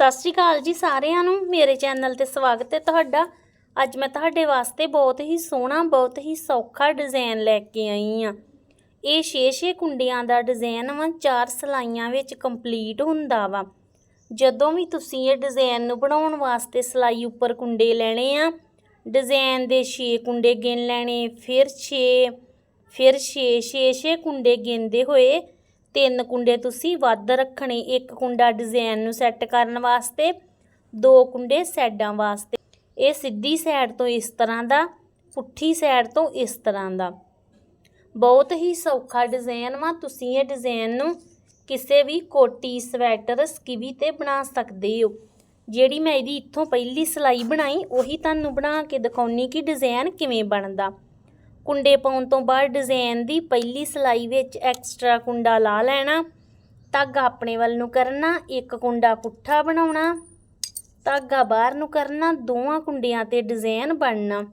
ਸਤਿ ਸ਼੍ਰੀ ਅਕਾਲ ਜੀ ਸਾਰਿਆਂ ਨੂੰ। ਮੇਰੇ ਚੈਨਲ ਤੇ ਸਵਾਗਤ ਹੈ ਤੁਹਾਡਾ। ਅੱਜ ਮੈਂ ਤੁਹਾਡੇ ਵਾਸਤੇ ਬਹੁਤ ਹੀ ਸੋਹਣਾ, ਬਹੁਤ ਹੀ ਸੌਖਾ ਡਿਜ਼ਾਈਨ ਲੈ ਕੇ ਆਈ ਆ ਇਹ 6-6 ਕੁੰਡੀਆਂ ਦਾ ਡਿਜ਼ਾਈਨ ਵਾ, ਚਾਰ ਸਲਾਈਆਂ ਵਿੱਚ ਕੰਪਲੀਟ ਹੁੰਦਾ ਵਾ। ਜਦੋਂ ਵੀ ਤੁਸੀਂ ਇਹ ਡਿਜ਼ਾਈਨ ਨੂੰ ਬਣਾਉਣ ਵਾਸਤੇ ਸਲਾਈ ਉੱਪਰ ਕੁੰਡੇ ਲੈਣੇ ਆ, ਡਿਜ਼ਾਈਨ ਦੇ 6 ਕੁੰਡੇ ਗਿਣ ਲੈਣੇ, ਫਿਰ 6 ਫਿਰ 6 6 6 ਕੁੰਡੇ ਗਿਣਦੇ ਹੋਏ ਤਿੰਨ ਕੁੰਡੇ ਤੁਸੀਂ ਵੱਧ ਰੱਖਣੇ, ਇੱਕ ਕੁੰਡਾ ਡਿਜ਼ਾਈਨ ਨੂੰ ਸੈੱਟ ਕਰਨ ਵਾਸਤੇ, ਦੋ ਕੁੰਡੇ ਸਾਈਡਾਂ ਵਾਸਤੇ। ਇਹ ਸਿੱਧੀ ਸਾਈਡ ਤੋਂ ਇਸ ਤਰ੍ਹਾਂ ਦਾ, ਪੁੱਠੀ ਸਾਈਡ ਤੋਂ ਇਸ ਤਰ੍ਹਾਂ ਦਾ। ਬਹੁਤ ਹੀ ਸੌਖਾ ਡਿਜ਼ਾਈਨ ਵਾ, ਤੁਸੀਂ ਇਹ ਡਿਜ਼ਾਈਨ ਨੂੰ ਕਿਸੇ ਵੀ ਕੋਟੀ, ਸਵੈਟਰ, ਸਕਿਵੀ ਤੇ ਬਣਾ ਸਕਦੇ ਹੋ। ਜਿਹੜੀ ਮੈਂ ਇਹਦੀ ਇੱਥੋਂ ਪਹਿਲੀ ਸਲਾਈ ਬਣਾਈ, ਉਹੀ ਤੁਹਾਨੂੰ ਬਣਾ ਕੇ ਦਿਖਾਉਣੀ ਕਿ ਡਿਜ਼ਾਈਨ ਕਿਵੇਂ ਬਣਦਾ। ਕੁੰਡੇ ਪਾਉਣ ਤੋਂ ਬਾਅਦ ਡਿਜ਼ਾਈਨ ਦੀ ਪਹਿਲੀ ਸਲਾਈ ਵਿੱਚ ਐਕਸਟਰਾ ਕੁੰਡਾ ਲਾ ਲੈਣਾ, ਧਾਗਾ ਆਪਣੇ ਵੱਲ ਨੂੰ ਕਰਨਾ, ਇੱਕ ਕੁੰਡਾ ਪੁੱਠਾ ਬਣਾਉਣਾ, ਧਾਗਾ ਬਾਹਰ ਨੂੰ ਕਰਨਾ, ਦੋਵਾਂ ਕੁੰਡਿਆਂ ਤੇ ਡਿਜ਼ਾਈਨ ਬਣਨਾ।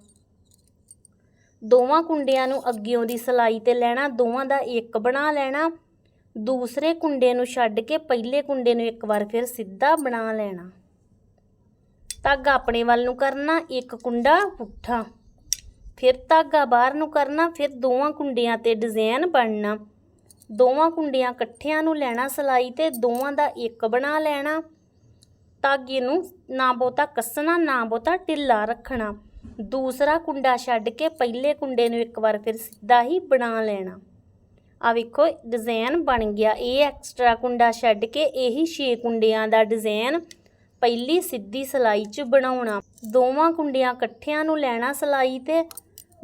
ਦੋਵਾਂ ਕੁੰਡਿਆਂ ਨੂੰ ਅੱਗਿਓਂ ਦੀ ਸਲਾਈ ਤੇ ਲੈਣਾ, ਦੋਵਾਂ ਦਾ ਇੱਕ ਬਣਾ ਲੈਣਾ, ਦੂਸਰੇ ਕੁੰਡੇ ਨੂੰ ਛੱਡ ਕੇ ਪਹਿਲੇ ਕੁੰਡੇ ਨੂੰ ਇੱਕ ਵਾਰ ਫਿਰ ਸਿੱਧਾ ਬਣਾ ਲੈਣਾ। ਧਾਗਾ ਆਪਣੇ ਵੱਲ ਨੂੰ ਕਰਨਾ, ਇੱਕ ਕੁੰਡਾ ਪੁੱਠਾ। ਫਿਰ ਧਾਗਾ ਬਾਹਰ ਨੂੰ ਕਰਨਾ, ਫਿਰ ਦੋਵਾਂ ਕੁੰਡਿਆਂ ਤੇ ਡਿਜ਼ਾਈਨ ਬਣਨਾ। ਦੋਵਾਂ ਕੁੰਡਿਆਂ ਇਕੱਠਿਆਂ ਨੂੰ ਲੈਣਾ ਸਲਾਈ ਤੇ ਦੋਵਾਂ ਦਾ ਇੱਕ ਬਣਾ ਲੈਣਾ। ਧਾਗੇ ਨੂੰ ਨਾ ਬਹੁਤਾ ਕੱਸਣਾ, ਨਾ ਬਹੁਤਾ ਢਿੱਲਾ ਰੱਖਣਾ। ਦੂਸਰਾ ਕੁੰਡਾ ਛੱਡ ਕੇ ਪਹਿਲੇ ਕੁੰਡੇ ਨੂੰ ਇੱਕ ਵਾਰ ਫਿਰ ਸਿੱਧਾ ਹੀ ਬਣਾ ਲੈਣਾ। ਆ ਵੇਖੋ ਡਿਜ਼ਾਈਨ ਬਣ ਗਿਆ। ਇਹ ਐਕਸਟਰਾ ਕੁੰਡਾ ਛੱਡ ਕੇ ਇਹੀ 6 ਕੁੰਡਿਆਂ ਦਾ ਡਿਜ਼ਾਈਨ ਪਹਿਲੀ ਸਿੱਧੀ ਸਲਾਈ 'ਚ ਬਣਾਉਣਾ। ਦੋਵਾਂ ਕੁੰਡਿਆਂ ਇਕੱਠਿਆਂ ਨੂੰ ਲੈਣਾ ਸਲਾਈ ਤੇ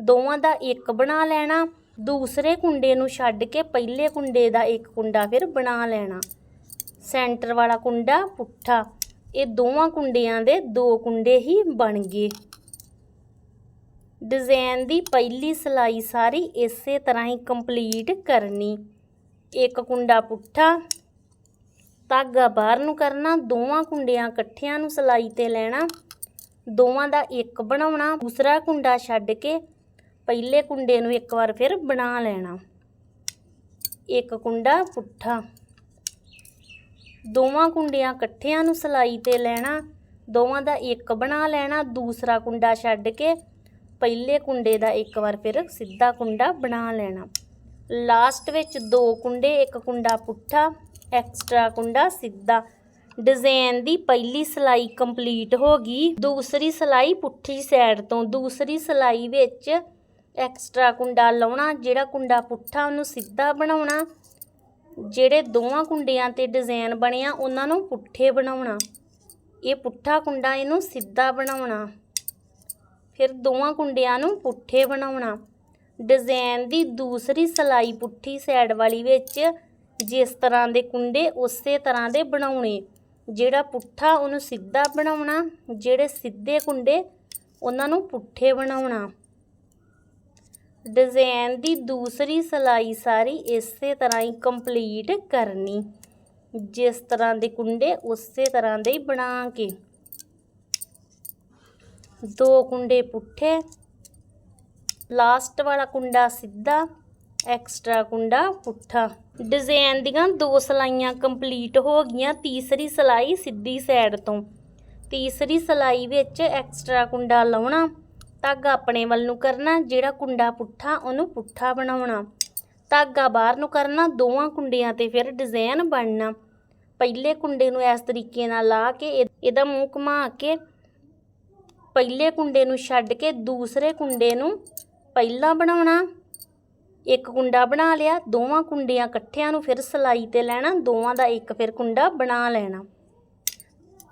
ਦੋਵਾਂ ਦਾ ਇੱਕ ਬਣਾ ਲੈਣਾ, ਦੂਸਰੇ ਕੁੰਡੇ ਨੂੰ ਛੱਡ ਕੇ ਪਹਿਲੇ ਕੁੰਡੇ ਦਾ ਇੱਕ ਕੁੰਡਾ ਫਿਰ ਬਣਾ ਲੈਣਾ। ਸੈਂਟਰ ਵਾਲਾ ਕੁੰਡਾ, ਪੁੱਠਾ। ਇਹ ਦੋਵਾਂ ਕੁੰਡਿਆਂ ਦੇ ਦੋ ਕੁੰਡੇ ਹੀ ਬਣ ਗਏ। ਡਿਜ਼ਾਈਨ ਦੀ ਪਹਿਲੀ ਸਲਾਈ ਸਾਰੀ ਇਸੇ ਤਰ੍ਹਾਂ ਹੀ ਕੰਪਲੀਟ ਕਰਨੀ। ਇੱਕ ਕੁੰਡਾ ਪੁੱਠਾ, ਧਾਗਾ ਬਾਹਰ ਨੂੰ ਕਰਨਾ, ਦੋਵਾਂ ਕੁੰਡਿਆਂ ਇਕੱਠਿਆਂ ਨੂੰ ਸਲਾਈ ਤੇ ਲੈਣਾ। ਦੋਵਾਂ ਦਾ ਇੱਕ ਬਣਾਉਣਾ, ਦੂਸਰਾ ਕੁੰਡਾ ਛੱਡ ਕੇ ਪਹਿਲੇ ਕੁੰਡੇ ਨੂੰ ਇੱਕ ਵਾਰ ਫਿਰ ਬਣਾ ਲੈਣਾ। ਇੱਕ ਕੁੰਡਾ ਪੁੱਠਾ। ਦੋਵਾਂ ਕੁੰਡਿਆਂ ਇਕੱਠਿਆਂ ਨੂੰ ਸਲਾਈ ਤੇ ਲੈਣਾ। ਦੋਵਾਂ ਦਾ ਇੱਕ ਬਣਾ ਲੈਣਾ, ਦੂਸਰਾ ਕੁੰਡਾ ਛੱਡ ਕੇ ਪਹਿਲੇ ਕੁੰਡੇ ਦਾ ਇੱਕ ਵਾਰ ਫਿਰ ਸਿੱਧਾ ਕੁੰਡਾ ਬਣਾ ਲੈਣਾ। ਲਾਸਟ ਵਿੱਚ ਦੋ ਕੁੰਡੇ, ਇੱਕ ਕੁੰਡਾ ਪੁੱਠਾ, ਐਕਸਟਰਾ ਕੁੰਡਾ ਸਿੱਧਾ। ਡਿਜ਼ਾਈਨ ਦੀ ਪਹਿਲੀ ਸਲਾਈ ਕੰਪਲੀਟ ਹੋ ਗਈ। ਦੂਸਰੀ ਸਲਾਈ ਪੁੱਠੀ ਸਾਈਡ ਤੋਂ, ਦੂਸਰੀ ਸਲਾਈ ਵਿੱਚ ਐਕਸਟਰਾ ਕੁੰਡਾ ਲਾਉਣਾ, ਜਿਹੜਾ ਕੁੰਡਾ ਪੁੱਠਾ ਉਹਨੂੰ ਸਿੱਧਾ ਬਣਾਉਣਾ, ਜਿਹੜੇ ਦੋਵਾਂ ਕੁੰਡਿਆਂ ਤੇ ਡਿਜ਼ਾਈਨ ਬਣਿਆ ਉਹਨਾਂ ਨੂੰ ਪੁੱਠੇ ਬਣਾਉਣਾ। ਇਹ ਪੁੱਠਾ ਕੁੰਡਾ ਇਹਨੂੰ ਸਿੱਧਾ ਬਣਾਉਣਾ। ਫਿਰ ਦੋਵਾਂ ਕੁੰਡਿਆਂ ਨੂੰ ਪੁੱਠੇ ਬਣਾਉਣਾ। ਡਿਜ਼ਾਈਨ ਦੀ ਦੂਸਰੀ ਸਲਾਈ ਪੁੱਠੀ ਸਾਈਡ ਵਾਲੀ ਵਿੱਚ ਜਿਸ ਤਰ੍ਹਾਂ ਦੇ ਕੁੰਡੇ, ਉਸੇ ਤਰ੍ਹਾਂ ਦੇ ਬਣਾਉਣੇ। ਜਿਹੜਾ ਪੁੱਠਾ ਉਹਨੂੰ ਸਿੱਧਾ ਬਣਾਉਣਾ, ਜਿਹੜੇ ਸਿੱਧੇ ਕੁੰਡੇ, ਉਹਨਾਂ ਨੂੰ ਪੁੱਠੇ ਬਣਾਉਣਾ। ਡਿਜ਼ਾਈਨ ਦੀ ਦੂਸਰੀ ਸਲਾਈ ਸਾਰੀ ਇਸੇ ਤਰ੍ਹਾਂ ਹੀ ਕੰਪਲੀਟ ਕਰਨੀ। ਜਿਸ ਤਰ੍ਹਾਂ ਦੇ ਕੁੰਡੇ, ਉਸੇ ਤਰ੍ਹਾਂ ਦੇ ਹੀ ਬਣਾ ਕੇ। ਦੋ ਕੁੰਡੇ ਪੁੱਠੇ। ਲਾਸਟ ਵਾਲਾ ਕੁੰਡਾ ਸਿੱਧਾ, ਐਕਸਟਰਾ ਕੁੰਡਾ ਪੁੱਠਾ। ਡਿਜ਼ਾਈਨ ਦੀਆਂ ਦੋ ਸਲਾਈਆਂ ਕੰਪਲੀਟ ਹੋ ਗਈਆਂ, ਤੀਸਰੀ ਸਲਾਈ ਸਿੱਧੀ ਸਾਈਡ ਤੋਂ। ਤੀਸਰੀ ਸਲਾਈ ਵਿੱਚ ਐਕਸਟਰਾ ਕੁੰਡਾ ਲਾਉਣਾ। ਧਾਗਾ ਆਪਣੇ ਵੱਲ ਨੂੰ ਕਰਨਾ, ਜਿਹੜਾ ਕੁੰਡਾ ਪੁੱਠਾ, ਉਹਨੂੰ ਪੁੱਠਾ ਬਣਾਉਣਾ। ਧਾਗਾ ਬਾਹਰ ਨੂੰ ਕਰਨਾ, ਦੋਵਾਂ ਕੁੰਡਿਆਂ ਤੇ ਫਿਰ ਡਿਜ਼ਾਈਨ ਬਣਨਾ। ਪਹਿਲੇ ਕੁੰਡੇ ਨੂੰ ਇਸ ਤਰੀਕੇ ਨਾਲ ਲਾ ਕੇ, ਇਹ- ਇਹਦਾ ਮੂੰਹ ਘੁਮਾ ਕੇ, ਪਹਿਲੇ ਕੁੰਡੇ ਨੂੰ ਛੱਡ ਕੇ ਦੂਸਰੇ ਕੁੰਡੇ ਨੂੰ ਪਹਿਲਾਂ ਬਣਾਉਣਾ। ਇੱਕ ਕੁੰਡਾ ਬਣਾ ਲਿਆ, ਦੋਵਾਂ ਕੁੰਡਿਆਂ ਇਕੱਠਿਆਂ ਨੂੰ ਫਿਰ ਸਲਾਈ ਤੇ ਲੈਣਾ, ਦੋਵਾਂ ਦਾ ਇੱਕ ਫਿਰ ਕੁੰਡਾ ਬਣਾ ਲੈਣਾ।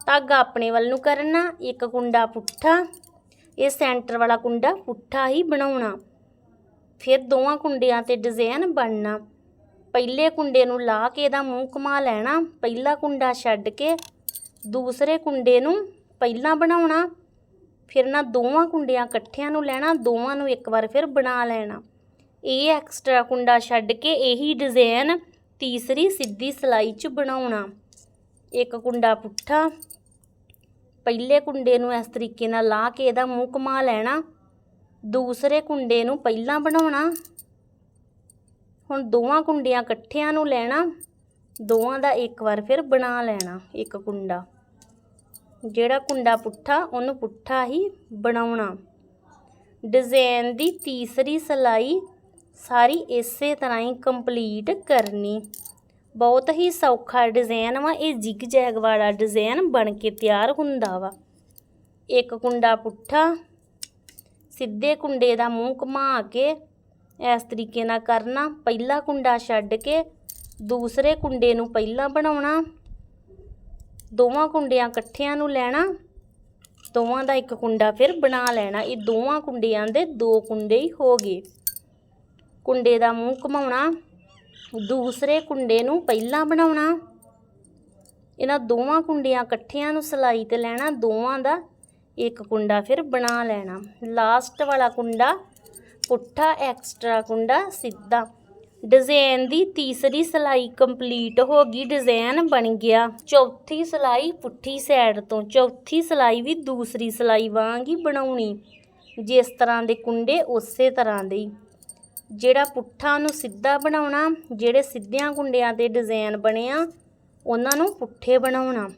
ਧਾਗਾ ਆਪਣੇ ਵੱਲ ਨੂੰ ਕਰਨਾ, ਇੱਕ ਕੁੰਡਾ ਪੁੱਠਾ ਇਹ ਸੈਂਟਰ ਵਾਲਾ ਕੁੰਡਾ ਪੁੱਠਾ ਹੀ ਬਣਾਉਣਾ। ਫਿਰ ਦੋਵਾਂ ਕੁੰਡਿਆਂ ਤੇ ਡਿਜ਼ਾਈਨ ਬਣਨਾ। ਪਹਿਲੇ ਕੁੰਡੇ ਨੂੰ ਲਾ ਕੇ ਇਹਦਾ ਮੂੰਹ ਘੁਮਾ ਲੈਣਾ, ਪਹਿਲਾ ਕੁੰਡਾ ਛੱਡ ਕੇ ਦੂਸਰੇ ਕੁੰਡੇ ਨੂੰ ਪਹਿਲਾਂ ਬਣਾਉਣਾ। ਫਿਰ ਨਾ ਦੋਵਾਂ ਕੁੰਡਿਆਂ ਇਕੱਠਿਆਂ ਨੂੰ ਲੈਣਾ, ਦੋਵਾਂ ਨੂੰ ਇੱਕ ਵਾਰ ਫਿਰ ਬਣਾ ਲੈਣਾ। ਇਹ ਐਕਸਟਰਾ ਕੁੰਡਾ ਛੱਡ ਕੇ ਇਹੀ ਡਿਜ਼ਾਈਨ ਤੀਸਰੀ ਸਿੱਧੀ ਸਲਾਈ 'ਚ ਬਣਾਉਣਾ। ਇੱਕ ਕੁੰਡਾ ਪੁੱਠਾ ਪਹਿਲੇ ਕੁੰਡੇ ਨੂੰ ਇਸ ਤਰੀਕੇ ਨਾਲ ਲਾ ਕੇ ਇਹਦਾ ਮੂੰਹ ਘੁਮਾ ਲੈਣਾ। ਦੂਸਰੇ ਕੁੰਡੇ ਨੂੰ ਪਹਿਲਾਂ ਬਣਾਉਣਾ। ਹੁਣ ਦੋਵਾਂ ਕੁੰਡਿਆਂ ਇਕੱਠਿਆਂ ਨੂੰ ਲੈਣਾ। ਦੋਵਾਂ ਦਾ ਇੱਕ ਵਾਰ ਫਿਰ ਬਣਾ ਲੈਣਾ ਇੱਕ ਕੁੰਡਾ। ਜਿਹੜਾ ਕੁੰਡਾ ਪੁੱਠਾ, ਉਹਨੂੰ ਪੁੱਠਾ ਹੀ ਬਣਾਉਣਾ। ਡਿਜ਼ਾਈਨ ਦੀ ਤੀਸਰੀ ਸਿਲਾਈ ਸਾਰੀ ਇਸੇ ਤਰ੍ਹਾਂ ਹੀ ਕੰਪਲੀਟ ਕਰਨੀ। ਬਹੁਤ ਹੀ ਸੌਖਾ ਡਿਜ਼ਾਈਨ ਵਾ, ਇਹ ਜਿਗ ਜੈਗ ਵਾਲਾ ਡਿਜ਼ਾਈਨ ਬਣ ਕੇ ਤਿਆਰ ਹੁੰਦਾ ਵਾ। ਇੱਕ ਕੁੰਡਾ ਪੁੱਠਾ, ਸਿੱਧੇ ਕੁੰਡੇ ਦਾ ਮੂੰਹ ਘੁਮਾ ਕੇ ਇਸ ਤਰੀਕੇ ਨਾਲ ਕਰਨਾ। ਪਹਿਲਾ ਕੁੰਡਾ ਛੱਡ ਕੇ ਦੂਸਰੇ ਕੁੰਡੇ ਨੂੰ ਪਹਿਲਾਂ ਬਣਾਉਣਾ। ਦੋਵਾਂ ਕੁੰਡਿਆਂ ਇਕੱਠਿਆਂ ਨੂੰ ਲੈਣਾ। ਦੋਵਾਂ ਦਾ ਇੱਕ ਕੁੰਡਾ ਫਿਰ ਬਣਾ ਲੈਣਾ। ਇਹ ਦੋਵਾਂ ਕੁੰਡਿਆਂ ਦੇ ਦੋ ਕੁੰਡੇ ਹੀ ਹੋ ਗਏ। ਕੁੰਡੇ ਦਾ ਮੂੰਹ ਘੁਮਾਉਣਾ। ਦੂਸਰੇ ਕੁੰਡੇ ਨੂੰ ਪਹਿਲਾਂ ਬਣਾਉਣਾ। ਇਹਨਾਂ ਦੋਵਾਂ ਕੁੰਡਿਆਂ ਇਕੱਠਿਆਂ ਨੂੰ ਸਿਲਾਈ ਤੇ ਲੈਣਾ, ਦੋਵਾਂ ਦਾ ਇੱਕ ਕੁੰਡਾ ਫਿਰ ਬਣਾ ਲੈਣਾ। ਲਾਸਟ ਵਾਲਾ ਕੁੰਡਾ ਪੁੱਠਾ ਐਕਸਟਰਾ ਕੁੰਡਾ ਸਿੱਧਾ। ਡਿਜ਼ਾਈਨ ਦੀ ਤੀਸਰੀ ਸਿਲਾਈ ਕੰਪਲੀਟ ਹੋ ਗਈ ਡਿਜ਼ਾਈਨ ਬਣ ਗਿਆ। ਚੌਥੀ ਸਿਲਾਈ ਪੁੱਠੀ ਸਾਈਡ ਤੋਂ, ਚੌਥੀ ਸਿਲਾਈ ਵੀ ਦੂਸਰੀ ਸਿਲਾਈ ਵਾਂਗ ਹੀ ਬਣਾਉਣੀ। ਜਿਸ ਤਰ੍ਹਾਂ ਦੇ ਕੁੰਡੇ, ਉਸੇ ਤਰ੍ਹਾਂ ਦੇ ਜਿਹੜਾ ਪੁੱਠਾ ਨੂੰ ਸਿੱਧਾ ਬਣਾਉਣਾ, ਜਿਹੜੇ ਸਿੱਧਿਆਂ ਕੁੰਡਿਆਂ ਤੇ ਡਿਜ਼ਾਈਨ ਬਣਿਆ ਉਹਨਾਂ ਨੂੰ ਪੁੱਠੇ ਬਣਾਉਣਾ।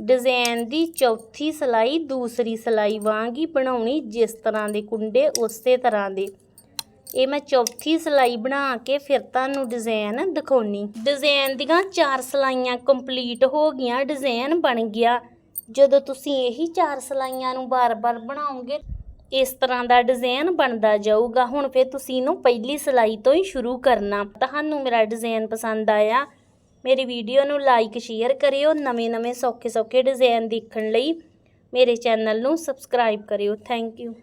ਡਿਜ਼ਾਈਨ ਦੀ ਚੌਥੀ ਸਿਲਾਈ ਦੂਸਰੀ ਸਿਲਾਈ ਵਾਂਗ ਹੀ ਬਣਾਉਣੀ, ਜਿਸ ਤਰ੍ਹਾਂ ਦੇ ਕੁੰਡੇ, ਉਸੇ ਤਰ੍ਹਾਂ ਦੇ। ਇਹ ਮੈਂ ਚੌਥੀ ਸਿਲਾਈ ਬਣਾ ਕੇ ਫਿਰ ਤੁਹਾਨੂੰ ਡਿਜ਼ਾਈਨ ਦਿਖਾਉਣੀ। ਡਿਜ਼ਾਈਨ ਦੀਆਂ ਚਾਰ ਸਿਲਾਈਆਂ ਕੰਪਲੀਟ ਹੋ ਗਈਆਂ ਡਿਜ਼ਾਈਨ ਬਣ ਗਿਆ। ਜਦੋਂ ਤੁਸੀਂ ਇਹੀ ਚਾਰ ਸਿਲਾਈਆਂ ਨੂੰ ਬਾਰ-ਬਾਰ ਬਣਾਉਂਗੇ ਇਸ ਤਰ੍ਹਾਂ ਦਾ ਡਿਜ਼ਾਈਨ ਬਣਦਾ ਜਾਊਗਾ। ਹੁਣ ਫਿਰ ਤੁਸੀਂ ਇਹਨੂੰ ਪਹਿਲੀ ਸਿਲਾਈ ਤੋਂ ਹੀ ਸ਼ੁਰੂ ਕਰਨਾ। ਤੁਹਾਨੂੰ ਮੇਰਾ ਡਿਜ਼ਾਈਨ ਪਸੰਦ ਆਇਆ, ਮੇਰੀ ਵੀਡੀਓ ਨੂੰ ਲਾਈਕ ਸ਼ੇਅਰ ਕਰਿਓ, ਨਵੇਂ-ਨਵੇਂ ਸੌਖੇ-ਸੌਖੇ ਡਿਜ਼ਾਈਨ ਦੇਖਣ ਲਈ ਮੇਰੇ ਚੈਨਲ ਨੂੰ ਸਬਸਕ੍ਰਾਈਬ ਕਰਿਓ। Thank you